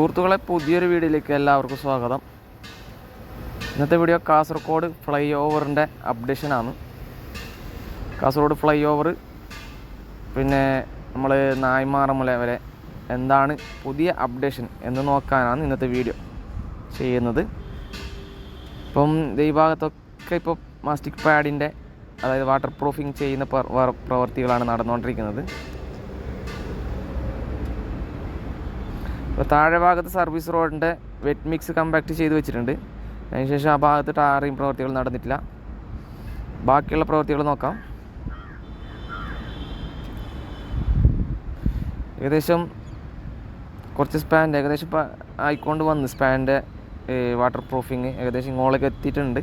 സുഹൃത്തുക്കളെ പുതിയൊരു വീഡിയോയിലേക്ക് എല്ലാവർക്കും സ്വാഗതം. ഇന്നത്തെ വീഡിയോ കാസർഗോഡ് ഫ്ലൈ ഓവറിന്റെ അപ്ഡേഷനാണ്. കാസർഗോഡ് ഫ്ലൈ ഓവർ പിന്നെ നമ്മൾ നായ്മാറമുല വരെ എന്താണ് പുതിയ അപ്ഡേഷൻ എന്ന് നോക്കാനാണ് ഇന്നത്തെ വീഡിയോ ചെയ്യുന്നത്. ഇപ്പം ഈ ഭാഗത്തൊക്കെ ഇപ്പോൾ മാസ്റ്റിക് പാഡിന്റെ അതായത് വാട്ടർ പ്രൂഫിങ് ചെയ്യുന്ന പ്രവർത്തികളാണ് നടന്നുകൊണ്ടിരിക്കുന്നത്. ഇപ്പോൾ താഴെ ഭാഗത്ത് സർവീസ് റോഡിന്റെ വെറ്റ് മിക്സ് കമ്പാക്ട് ചെയ്ത് വെച്ചിട്ടുണ്ട്. അതിനുശേഷം ആ ഭാഗത്ത് ടാറിങ് പ്രവൃത്തികൾ നടന്നിട്ടില്ല. ബാക്കിയുള്ള പ്രവൃത്തികൾ നോക്കാം. ഏകദേശം കുറച്ച് സ്പാൻഡ് ഏകദേശം ഇപ്പം ആയിക്കൊണ്ട് വന്ന് സ്പാന്റെ വാട്ടർ പ്രൂഫിങ് ഏകദേശം ഇങ്ങോളൊക്കെ എത്തിയിട്ടുണ്ട്.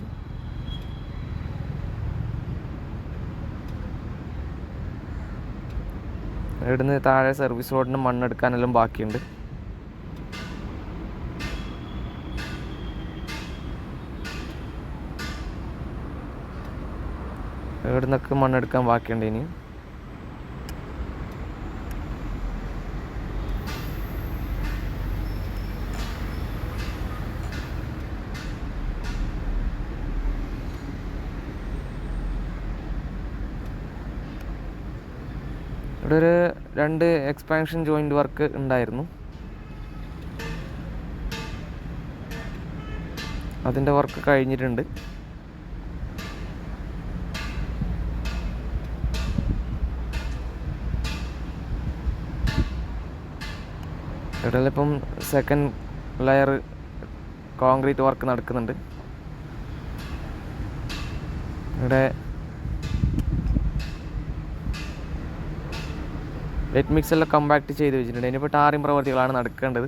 ഇവിടുന്ന് താഴെ സർവീസ് റോഡിന് മണ്ണെടുക്കാനെല്ലാം ബാക്കിയുണ്ട്. ഇവിടുന്നൊക്കെ മണ്ണെടുക്കാൻ ബാക്കിയുണ്ട് ഇനി. ഇവിടെ ഒരു രണ്ട് എക്സ്പാൻഷൻ ജോയിന്റ് വർക്ക് ഉണ്ടായിരുന്നു. അതിന്റെ വർക്ക് കഴിഞ്ഞിട്ടുണ്ട്. ഇപ്പം സെക്കൻഡ് ലെയർ കോൺക്രീറ്റ് വർക്ക് നടക്കുന്നുണ്ട്. ഇവിടെ ലെറ്റ് മിക്സ് എല്ലാം കമ്പാക്ട് ചെയ്ത് വെച്ചിട്ടുണ്ട്. ഇനിയിപ്പോൾ ടാറിങ് പ്രവർത്തികളാണ് നടക്കേണ്ടത്.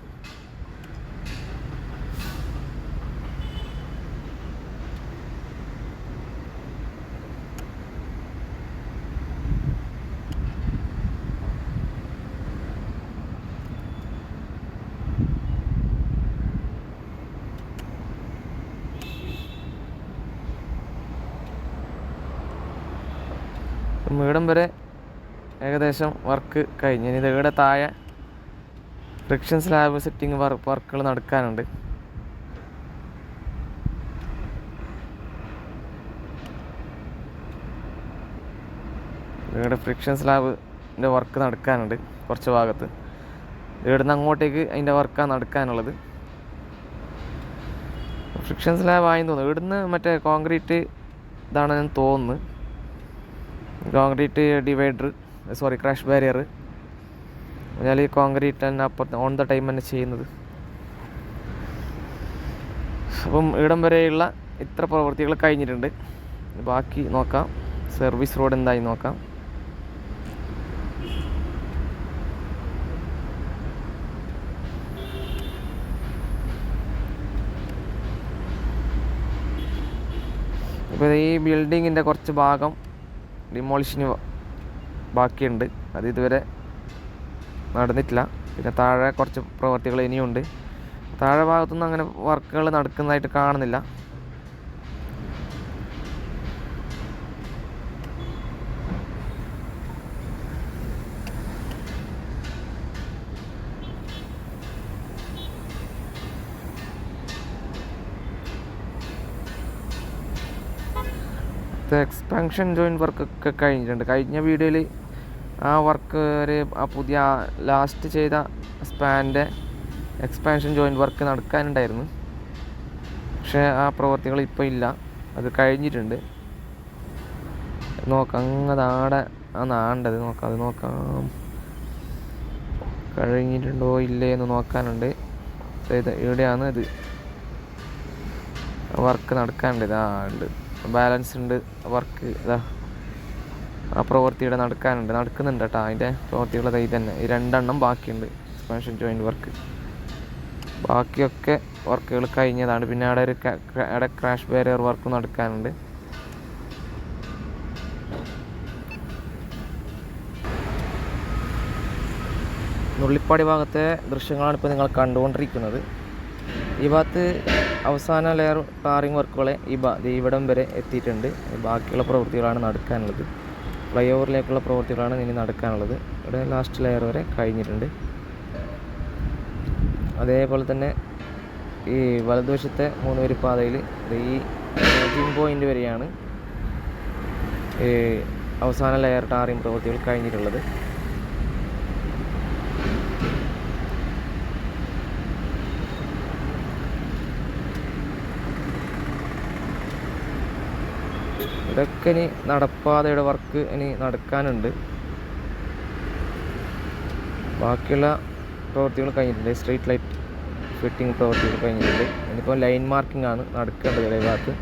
ഇവിടം വരെ ഏകദേശം വർക്ക് കഴിഞ്ഞ്. ഇനി ഇവിടെ താഴെ ഫ്രിക്ഷൻ സ്ലാബ് സെറ്റിംഗ് വർക്ക് വർക്കുകൾ നടക്കാനുണ്ട്. ഇവിടെ ഫ്രിക്ഷൻ സ്ലാബിന്റെ വർക്ക് നടക്കാനുണ്ട് കുറച്ച് ഭാഗത്ത്. ഇവിടുന്ന് അങ്ങോട്ടേക്ക് അതിന്റെ വർക്കാണ് നടക്കാനുള്ളത്. ഫ്രിക്ഷൻ സ്ലാബ് ആയെന്ന് തോന്നുന്നു. ഇവിടുന്ന് മറ്റേ കോൺക്രീറ്റ് ഇതാണെന്ന് തോന്നുന്നു. Concrete divider sorry crash barrier എന്നാൽ ഈ കോൺക്രീറ്റ് തന്നെ അപ്പുറത്ത് ഓൺ ദ ടൈം തന്നെ ചെയ്യുന്നത്. അപ്പം ഇവിടം വരെയുള്ള ഇത്ര പ്രവൃത്തികൾ കഴിഞ്ഞിട്ടുണ്ട്. ബാക്കി നോക്കാം. സർവീസ് റോഡ് എന്തായി നോക്കാം. ഇപ്പോൾ ഈ ബിൽഡിങ്ങിന്റെ കുറച്ച് ഭാഗം ഡിമോളിഷന് ബാക്കിയുണ്ട്. അത് ഇതുവരെ നടന്നിട്ടില്ല. പിന്നെ താഴെ കുറച്ച് പ്രവർത്തികൾ ഇനിയുണ്ട്. താഴെ ഭാഗത്തുനിന്ന് അങ്ങനെ വർക്കുകൾ നടക്കുന്നതായിട്ട് കാണുന്നില്ല. എക്സ്പാൻഷൻ ജോയിന്റ് വർക്കൊക്കെ കഴിഞ്ഞിട്ടുണ്ട്. കഴിഞ്ഞ വീഡിയോയിൽ ആ വർക്ക് ഒരു ആ പുതിയ ലാസ്റ്റ് ചെയ്ത സ്പാന്റെ എക്സ്പാൻഷൻ ജോയിന്റ് വർക്ക് നടക്കാനുണ്ടായിരുന്നു. പക്ഷേ ആ പ്രവൃത്തികൾ ഇപ്പോൾ ഇല്ല. അത് കഴിഞ്ഞിട്ടുണ്ട്. നോക്കാം. ആ നാണ്ടത് നോക്കാം. അത് നോക്കാം. കഴിഞ്ഞിട്ടുണ്ടോ ഇല്ലേ എന്ന് നോക്കാനുണ്ട്. ഇവിടെയാണ് ഇത് വർക്ക് നടക്കാനുണ്ട്. ഇതാ ഉണ്ട്. ബാലൻസ് ഉണ്ട് വർക്ക് ഇതാ. ആ പ്രവൃത്തിയുടെ നടക്കാനുണ്ട് നടക്കുന്നുണ്ട് കേട്ടോ അതിന്റെ പ്രവൃത്തിയുള്ള ഇത് തന്നെ. ഈ രണ്ടെണ്ണം ബാക്കിയുണ്ട് എക്സ്പാൻഷൻ ജോയിന്റ് വർക്ക് ബാക്കിയൊക്കെ വർക്കുകൾ കഴിഞ്ഞതാണ്. പിന്നെ അവിടെ ഒരു അവിടെ ക്രാഷ് ബാരിയർ വർക്ക് നടക്കാനുണ്ട്. നുള്ളിപ്പാടി ഭാഗത്തെ ദൃശ്യങ്ങളാണ് ഇപ്പോൾ നിങ്ങൾ കണ്ടുകൊണ്ടിരിക്കുന്നത്. ഈ ഭാഗത്ത് അവസാന ലെയർ ടാറിങ് വർക്കുകളെ ഈ ഭാ ഇവിടം വരെ എത്തിയിട്ടുണ്ട്. ബാക്കിയുള്ള പ്രവൃത്തികളാണ് നടക്കാനുള്ളത്. ഫ്ലൈ ഓവറിലേക്കുള്ള പ്രവൃത്തികളാണ് ഇനി നടക്കാനുള്ളത്. ഇവിടെ ലാസ്റ്റ് ലെയർ വരെ കഴിഞ്ഞിട്ടുണ്ട്. അതേപോലെ തന്നെ ഈ വലതുവശത്തെ മൂന്ന് വരി പാതയിൽ ഈ മേക്കിംഗ് പോയിന്റ് വരെയാണ് അവസാന ലെയർ ടാറിങ് പ്രവൃത്തികൾ കഴിഞ്ഞിട്ടുള്ളത്. ഇതൊക്കെ ഇനി നടപ്പാതയുടെ വർക്ക് ഇനി നടക്കാനുണ്ട്. ബാക്കിയുള്ള പ്രവൃത്തികൾ കഴിഞ്ഞിട്ടുണ്ട്. സ്ട്രീറ്റ് ലൈറ്റ് ഫിറ്റിംഗ് പ്രവൃത്തികൾ കഴിഞ്ഞിട്ടുണ്ട്. ഇനിയിപ്പോൾ ലൈൻ മാർക്കിംഗ് ആണ് നടക്കേണ്ടത് ഇടയ ഭാഗത്ത്.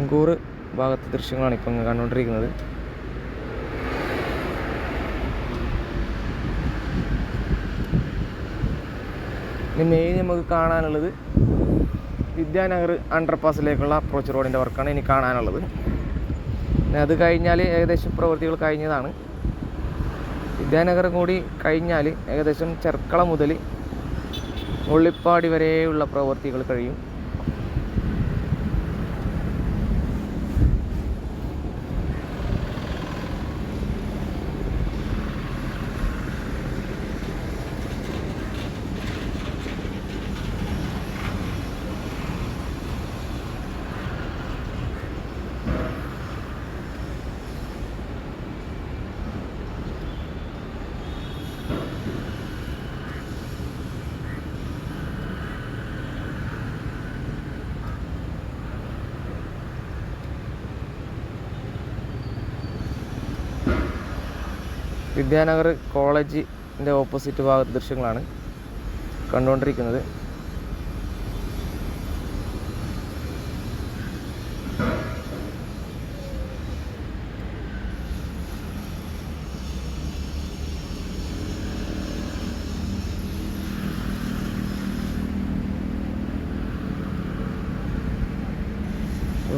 അണങ്കൂർ ഭാഗത്തെ ദൃശ്യങ്ങളാണ് ഇപ്പം കണ്ടുകൊണ്ടിരിക്കുന്നത്. ഇനി മെയിൻ നമുക്ക് കാണാനുള്ളത് വിദ്യാനഗർ അണ്ടർപാസിലേക്കുള്ള അപ്രോച്ച് റോഡിന്റെ വർക്കാണ് ഇനി കാണാനുള്ളത്. പിന്നെ അത് കഴിഞ്ഞാൽ ഏകദേശം പ്രവൃത്തികൾ കഴിഞ്ഞതാണ്. വിദ്യാനഗരം കൂടി കഴിഞ്ഞാൽ ഏകദേശം ചെർക്കള മുതൽ ഉള്ളിപ്പാടി വരെയുള്ള പ്രവൃത്തികൾ കഴിയും. വിദ്യാനഗർ കോളേജിന്റെ ഓപ്പോസിറ്റ് ഭാഗത്ത് ദൃശ്യങ്ങളാണ് കണ്ടുകൊണ്ടിരിക്കുന്നത്.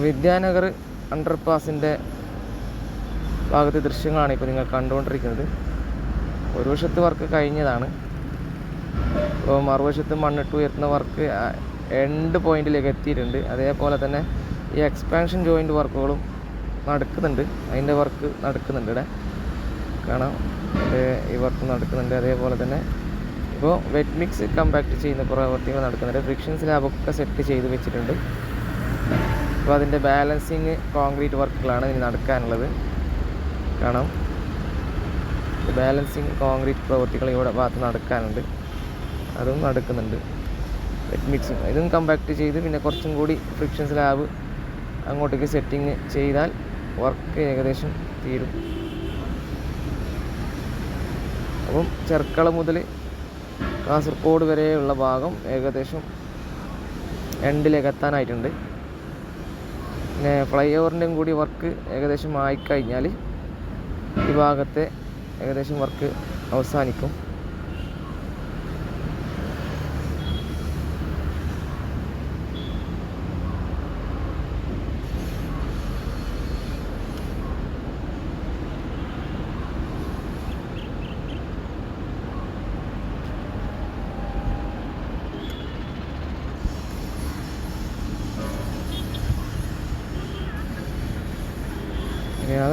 വിദ്യാനഗർ അണ്ടർപാസിന്റെ ഭാഗത്തെ ദൃശ്യങ്ങളാണ് ഇപ്പോൾ നിങ്ങൾ കണ്ടുകൊണ്ടിരിക്കുന്നത്. ഒരു വശത്ത് വർക്ക് കഴിഞ്ഞതാണ്. ഇപ്പോൾ മറുവശത്ത് മണ്ണിട്ട് ഉയർത്തുന്ന വർക്ക് എൻഡ് പോയിന്റിലേക്ക് എത്തിയിട്ടുണ്ട്. അതേപോലെ തന്നെ ഈ എക്സ്പാൻഷൻ ജോയിന്റ് വർക്കുകളും നടക്കുന്നുണ്ട്. അതിന്റെ വർക്ക് നടക്കുന്നുണ്ട് ഇവിടെ. കാണാം. ഈ വർക്ക് നടക്കുന്നുണ്ട്. അതേപോലെ തന്നെ ഇപ്പോൾ വെറ്റ് മിക്സ് കമ്പാക്ട് ചെയ്യുന്ന പ്രവർത്തികൾ നടക്കുന്നുണ്ട്. ഫ്രിക്ഷൻ സ്ലാബൊക്കെ സെറ്റ് ചെയ്ത് വെച്ചിട്ടുണ്ട്. അപ്പോൾ അതിന്റെ ബാലൻസിങ് കോൺക്രീറ്റ് വർക്കുകളാണ് ഇനി നടക്കാനുള്ളത്. കാണാം. ബാലൻസിങ് കോൺക്രീറ്റ് പ്രവൃത്തികൾ ഇവിടെ ഭാഗത്ത് നടക്കാനുണ്ട്. അതും നടക്കുന്നുണ്ട്. വെറ്റ് മിക്സും ഇതും കമ്പാക്ട് ചെയ്ത് പിന്നെ കുറച്ചും കൂടി ഫ്രിക്ഷൻ സ്ലാബ് അങ്ങോട്ടേക്ക് സെറ്റിങ് ചെയ്താൽ വർക്ക് ഏകദേശം തീരും. അപ്പം ചെർക്കള മുതൽ കാസർഗോഡ് വരെയുള്ള ഭാഗം ഏകദേശം എൻഡിലേക്ക് എത്താനായിട്ടുണ്ട്. പിന്നെ ഫ്ലൈ ഓവറിന്റെയും കൂടി വർക്ക് ഏകദേശം ആയിക്കഴിഞ്ഞാൽ ഈ ഭാഗത്തെ ഏകദേശം വർക്ക് അവസാനിക്കും.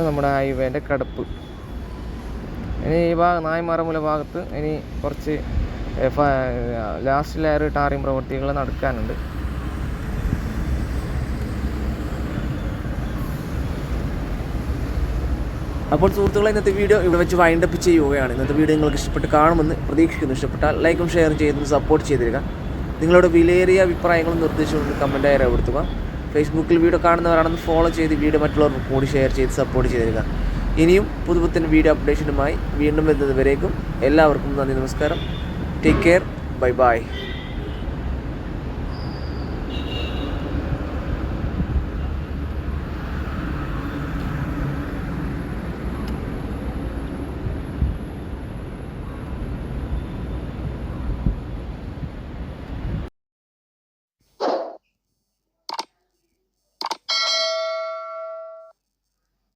നമ്മുടെ ഹൈവേന്റെ കടപ്പ്. ഇനി ഈ ഭാഗം നായ്മറമുല ഭാഗത്ത് ഇനി കുറച്ച് ലാസ്റ്റ് ലെയർ ടാറിങ് പ്രവൃത്തികൾ നടക്കാനുണ്ട്. അപ്പോൾ സുഹൃത്തുക്കളെ ഇന്നത്തെ വീഡിയോ ഇവിടെ വെച്ച് വൈൻഡ് അപ്പ് ചെയ്യുകയാണ്. ഇന്നത്തെ വീഡിയോ നിങ്ങൾക്ക് ഇഷ്ടപ്പെട്ട് കാണുമെന്ന് പ്രതീക്ഷിക്കുന്നു. ഇഷ്ടപ്പെട്ടാൽ ലൈക്കും ഷെയറും ചെയ്തും സപ്പോർട്ട് ചെയ്തിരിക്കുക. നിങ്ങളുടെ വിലയേറിയ അഭിപ്രായങ്ങളും നിർദ്ദേശങ്ങളും കമന്റായി രേഖപ്പെടുത്തുക. ഫേസ്ബുക്കിൽ വീഡിയോ കാണുന്നവരാണെന്ന് ഫോളോ ചെയ്ത് വീഡിയോ മറ്റുള്ളവർക്ക് കൂടി ഷെയർ ചെയ്ത് സപ്പോർട്ട് ചെയ്തിരിക ഇനിയും പുതുപുത്തൻ വീഡിയോ അപ്ഡേഷനുമായി വീണ്ടും എത്തുന്നതുവരേക്കും വരേക്കും എല്ലാവർക്കും നന്ദി നമസ്കാരം. Take care bye bye